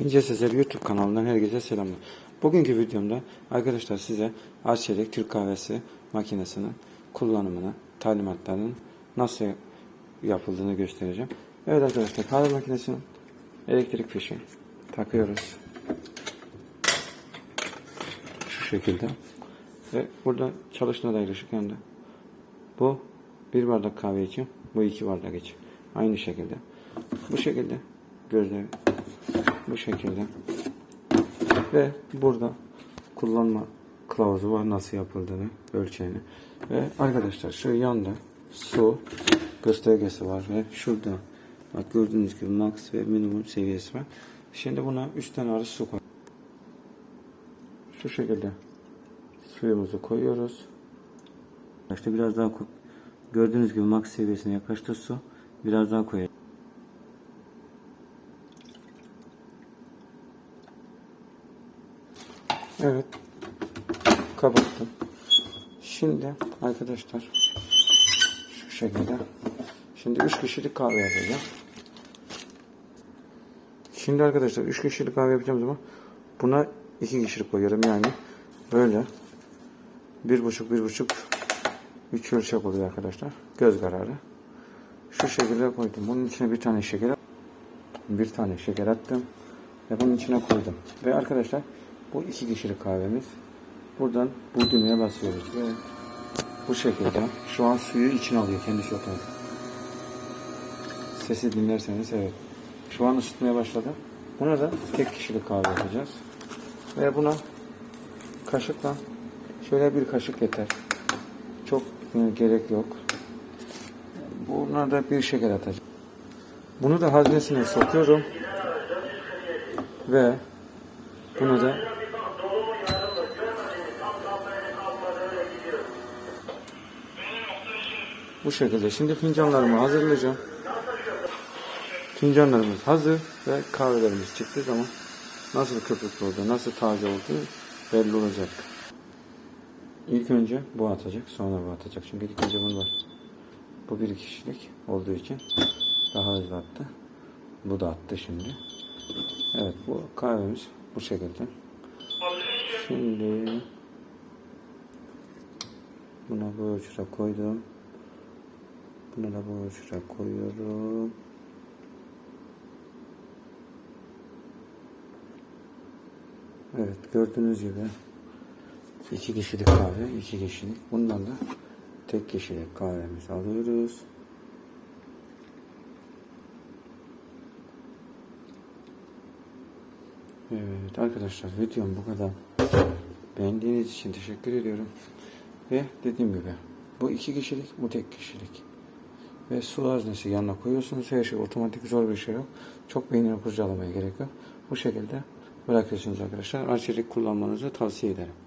İnce Sezer YouTube kanalından herkese selamlar. Bugünkü videomda arkadaşlar size Arçelik Türk Kahvesi makinesinin kullanımını, talimatlarının nasıl yapıldığını göstereceğim. Evet arkadaşlar kahve makinesinin elektrik fişi takıyoruz. Şu şekilde. Ve burada çalışına dair ışık yandı. Bu bir bardak kahve için, bu iki bardak için. Aynı şekilde. Bu şekilde gözleri bu şekilde. Ve burada kullanma kılavuzu var nasıl yapıldığını, ölçeğini. Ve arkadaşlar şu yanda su göstergesi var ve şurada bak gördüğünüz gibi max ve minimum seviyesi var. Şimdi buna 3 tane arı su koy. Şu şekilde suyumuzu koyuyoruz. İşte biraz daha. Gördüğünüz gibi max seviyesine yaklaştı su. Biraz daha koyalım. Evet. Kapattım. Şimdi arkadaşlar şu şekilde. Şimdi 3 kişilik kahve yapacağım. Şimdi arkadaşlar 3 kişilik kahve yapacağım zaman buna 2 kişilik koyuyorum yani böyle bir buçuk bir buçuk üç ölçek oluyor arkadaşlar. Göz kararı. Şu şekilde koydum. Bunun içine bir tane şeker bir tane şeker attım ve bunun içine koydum. Ve arkadaşlar bu iki kişilik kahvemiz. Buradan bu düğmeye basıyoruz ve bu şekilde şu an suyu içine alıyor kendisi otomatik. Sesi dinlerseniz evet. Şu an ısıtmaya başladı. Buna da tek kişilik kahve yapacağız. Ve buna kaşıkla şöyle bir kaşık yeter. Çok e, gerek yok. Buna da bir şeker atacağım. Bunu da haznesine sokuyorum. Ve bunu da bu şekilde. Şimdi fincanlarımı hazırlayacağım. Fincanlarımız hazır ve kahvelerimiz çıktığı zaman nasıl köpüklü oldu, nasıl taze olduğu belli olacak. İlk önce bu atacak, sonra bu atacak. Çünkü ilk önce bunu var. Bu bir kişilik olduğu için daha hızlı attı. Bu da attı şimdi. Evet bu kahvemiz bu şekilde. Şimdi buna bu ölçüde koydum. Buna da bu ölçüde koyuyorum. Evet gördüğünüz gibi iki kişilik kahve, iki kişilik. Bundan da tek kişilik kahvemizi alıyoruz. Evet arkadaşlar videom bu kadar. Beğendiğiniz için teşekkür ediyorum. Ve dediğim gibi bu iki kişilik bu tek kişilik. Ve su haznesi yanına koyuyorsunuz. Her şey otomatik zor bir şey yok. Çok beynini kurcalamaya gerek yok. Bu şekilde bırakıyorsunuz arkadaşlar. Arçelik kullanmanızı tavsiye ederim.